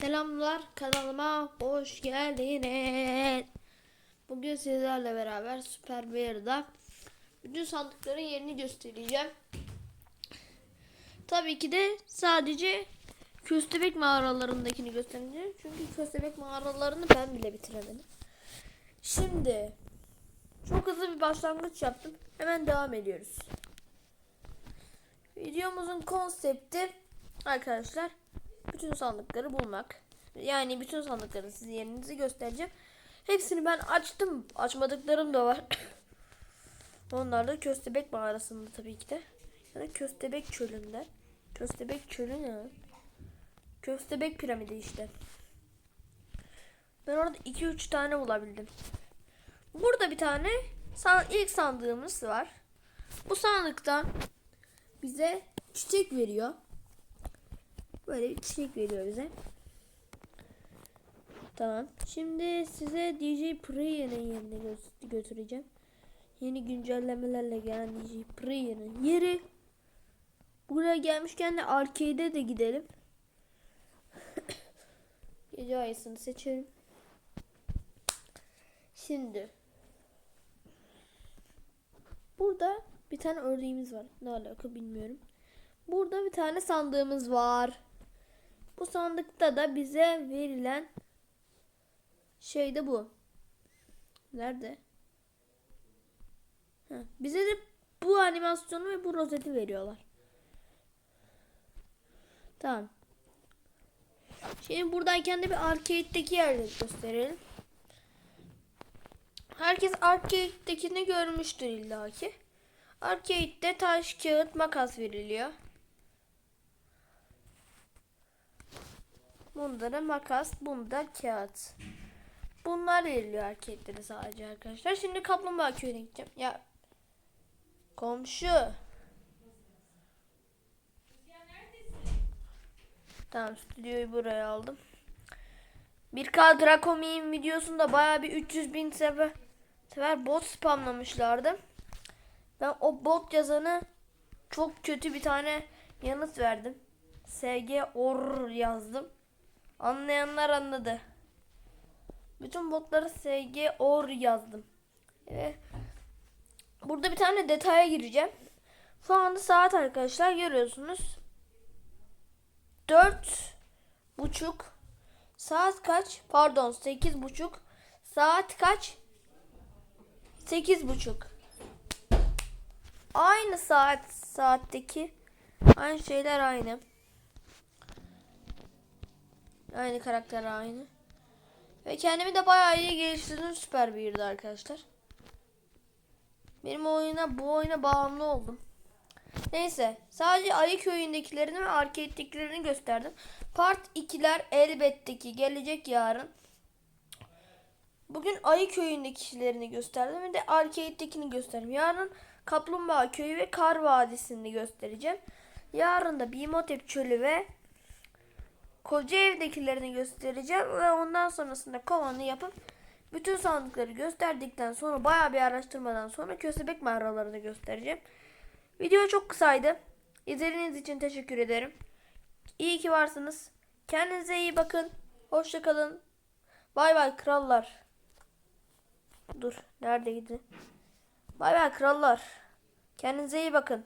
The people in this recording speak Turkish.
Selamlar kanalıma hoş geldiniz. Bugün sizlerle beraber Süper Bear'da bütün sandıkların yerini göstereceğim. Tabii ki de sadece köstebek mağaralarındakini göstereceğim. Çünkü köstebek mağaralarını ben bile bitiremedim. Şimdi çok hızlı bir başlangıç yaptım. Hemen devam ediyoruz. Videomuzun konsepti arkadaşlar bütün sandıkları bulmak. Yani bütün sandıkların size yerinizi göstereceğim. Hepsini ben açtım. Açmadıklarım da var. Onlar da Köstebek mağarasında tabii ki de. Ya da Köstebek çölünde. Köstebek çölü ne? Köstebek piramidi işte. Ben orada 2-3 tane bulabildim. Burada bir tane ilk sandığımız var. Bu sandıkta bize çiçek veriyor. Böyle bir çiçek veriyor bize. Tamam. Şimdi size DJ Preyer'in yerine gö- götüreceğim. Yeni güncellemelerle gelen DJ Preyer'in yeri. Buraya gelmişken de arcade'e de gidelim. Gece ayısını seçelim. Şimdi. Burada bir tane ördeğimiz var. Ne alaka bilmiyorum. Burada bir tane sandığımız var. Bu sandıkta da bize verilen şey de bu. Nerede? Heh, bize de bu animasyonu ve bu rozeti veriyorlar. Tamam. Şimdi buradayken de bir arcade'deki yerleri gösterelim. Herkes arcade'dekini görmüştür illaki. Arcade'de taş, kağıt, makas veriliyor. Bunda da makas, bunda kağıt. Bunlar veriliyor erkeklere sadece arkadaşlar. Şimdi kaplumbağa köyüne gideceğim. Ya komşu. Tamam stüdyoyu buraya aldım. 1K Dracomi'nin videosunda baya bir 300 bin sefer, sefer bot spamlamışlardı. Ben o bot yazanı çok kötü bir tane yanıt verdim. SG or yazdım. Anlayanlar anladı. Bütün botlara SG or yazdım. Ve burada bir tane detaya gireceğim. Şu anda saat arkadaşlar görüyorsunuz. Dört buçuk. Saat kaç? Pardon sekiz buçuk. Saat kaç? Sekiz buçuk. Aynı saat saatteki aynı şeyler aynı. Aynı karakter aynı. Ve kendimi de bayağı iyi geliştirdim süper bir yerde arkadaşlar. Benim oyuna bu oyuna bağımlı oldum. Neyse sadece Ayı köyündekilerini ve arcade'dekilerini gösterdim. Part 2'ler elbette ki gelecek yarın. Bugün Ayı köyündekilerini gösterdim ve de arcade'dekini gösterdim. Yarın Kaplumbağa köyü ve Kar Vadisi'ni göstereceğim. Yarın da Bimotep çölü ve koca evdekilerini göstereceğim ve ondan sonrasında kovanı yapıp bütün sandıkları gösterdikten sonra baya bir araştırmadan sonra köstebek mağaralarını göstereceğim. Video çok kısaydı. İzlediğiniz için teşekkür ederim. İyi ki varsınız. Kendinize iyi bakın. Hoşça kalın. Bay bay krallar. Dur. Neredeydi? Bay bay krallar. Kendinize iyi bakın.